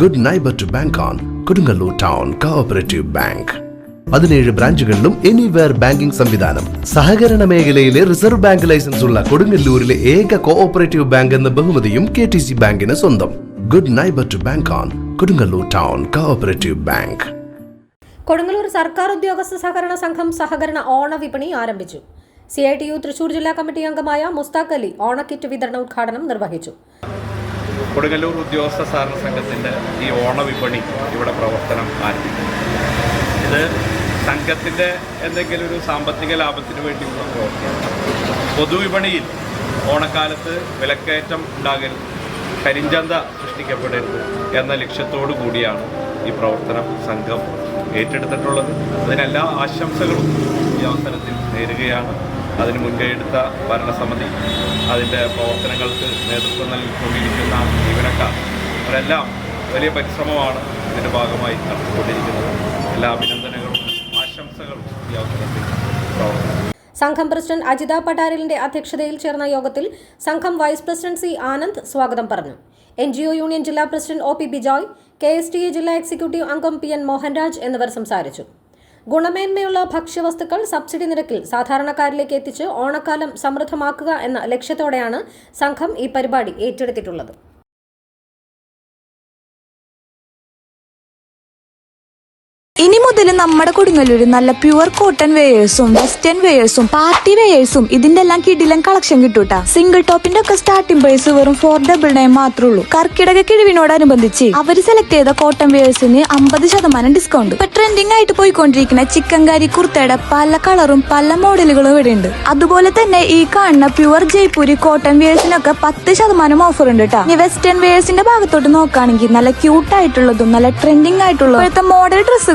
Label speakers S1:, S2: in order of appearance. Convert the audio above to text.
S1: Good neighbour to bank on Kodungallur town cooperative bank പതിനേഴ് ബ്രാഞ്ചുകളിലും anywhere banking സംവിധാനം. സഹകരണ മേഖലയിലെ റിസർവ് ബാങ്ക് ലൈസൻസ് ഉള്ള കൊടുങ്ങല്ലൂരിലെ ഏക കോഓപ്പറേറ്റീവ് ബാങ്ക് എന്ന ബഹുമതിയും കെ ടി സി ബാങ്കിന് സ്വന്തം. Good neighbour to bank on Kodungallur town cooperative bank
S2: Kodungallur സർക്കാർ ഉദ്യോഗസ്ഥ സഹകരണ സംഘം സഹകരണ ഓണ വിപണി ആരംഭിച്ചു. C I T U Thrissur ജില്ലാ കമ്മിറ്റി അംഗമായ മുസ്താഖ് അലി ഓണക്കിറ്റ് വിതരണ ഉദ്ഘാടനം നിർവഹിച്ചു.
S3: കൊടുങ്ങല്ലൂർ ഉദ്യോഗസ്ഥ സഹകരണ സംഘത്തിന്റെ ഈ ഓണവിപണി ഇവിടെ പ്രവർത്തനം ആരംഭിക്കും ഇത് സംഘത്തിന്റെ എന്തെങ്കിലും ഒരു സാമ്പത്തിക ലാഭത്തിന് വേണ്ടിയുള്ള പ്രവർത്തനം. പൊതുവിപണിയിൽ ഓണക്കാലത്ത് വിലക്കയറ്റം ഉണ്ടാകരുത് കരിഞ്ചന്ത സൃഷ്ടിക്കപ്പെടരുത് എന്ന ലക്ഷ്യത്തോടു കൂടിയാണ് ഈ പ്രവർത്തനം സംഘം ഏറ്റെടുത്തിട്ടുള്ളത്. അതിനെല്ലാ ആശംസകളും ഈ അവസരത്തിൽ നേരുകയാണ്. അതിന് മുൻകൈയെടുത്ത ഭരണസമിതി അതിന്റെ പ്രവർത്തനങ്ങൾക്ക് നേതൃത്വം നൽകിക്കൊണ്ടിരിക്കുന്ന ജീവനക്കാർ അവരെല്ലാം വലിയ പരിശ്രമമാണ് ഇതിന്റെ ഭാഗമായി നടത്തിക്കൊണ്ടിരിക്കുന്നത്. എല്ലാ അഭിനന്ദനങ്ങളും ആശംസകളും ഈ അവസരത്തിൽ
S2: സംഘം പ്രസിഡന്റ് അജിത പട്ടാരലിന്റെ അധ്യക്ഷതയിൽ ചേർന്ന യോഗത്തിൽ സംഘം വൈസ് പ്രസിഡന്റ് സി ആനന്ദ് സ്വാഗതം പറഞ്ഞു. എൻ ജി ഒ യൂണിയൻ ജില്ലാ president O P Bijoy K S T A ജില്ലാ എക്സിക്യൂട്ടീവ് അംഗം പി എൻ മോഹൻരാജ് എന്നിവർ സംസാരിച്ചു. ഗുണമേന്മയുള്ള ഭക്ഷ്യവസ്തുക്കൾ സബ്സിഡി നിരക്കിൽ സാധാരണക്കാരിലേക്ക് എത്തിച്ച് ഓണക്കാലം സമൃദ്ധമാക്കുക എന്ന ലക്ഷ്യത്തോടെയാണ് സംഘം ഈ പരിപാടി ഏറ്റെടുത്തിട്ടുള്ളത്.
S4: ഇനി മുതൽ നമ്മുടെ കൊടുങ്ങല്ലൂർ നല്ല പ്യുവർ കോട്ടൺ വെയേഴ്സും വെസ്റ്റേൺ വെയേഴ്സും പാർട്ടി വെയേഴ്സും ഇതിന്റെ എല്ലാം കിടിലം കളക്ഷൻ കിട്ടൂട്ട. സിംഗിൾ ടോപ്പിന്റെ ഒക്കെ സ്റ്റാർട്ടിംഗ് പ്രൈസ് വെറും ഫോർ ഡബിൾ നയൻ മാത്രമേ ഉള്ളൂ. കർക്കിടക കിഴിവിനോടനുബന്ധിച്ച് അവർ സെലക്ട് ചെയ്ത കോട്ടൺ വെയേഴ്സിന് അമ്പത് ശതമാനം ഡിസ്കൗണ്ട് ഇപ്പൊ ട്രെൻഡിങ് ആയിട്ട് പോയിക്കൊണ്ടിരിക്കുന്ന ചിക്കൻകാരി കുർത്തയുടെ പല കളറും പല മോഡലുകളും ഇവിടെ ഉണ്ട്. അതുപോലെ തന്നെ ഈ കാണുന്ന പ്യുവർ ജയ്പൂരി കോട്ടൺ വെയേഴ്സിനൊക്കെ പത്ത് ശതമാനം ഓഫർ ഉണ്ട് കേട്ടോ ഇനി വെസ്റ്റേൺ വെയേഴ്സിന്റെ ഭാഗത്തോട്ട് നോക്കുകയാണെങ്കിൽ നല്ല ക്യൂട്ട് ആയിട്ടുള്ളതും നല്ല ട്രെൻഡിങ് ആയിട്ടുള്ള മോഡൽ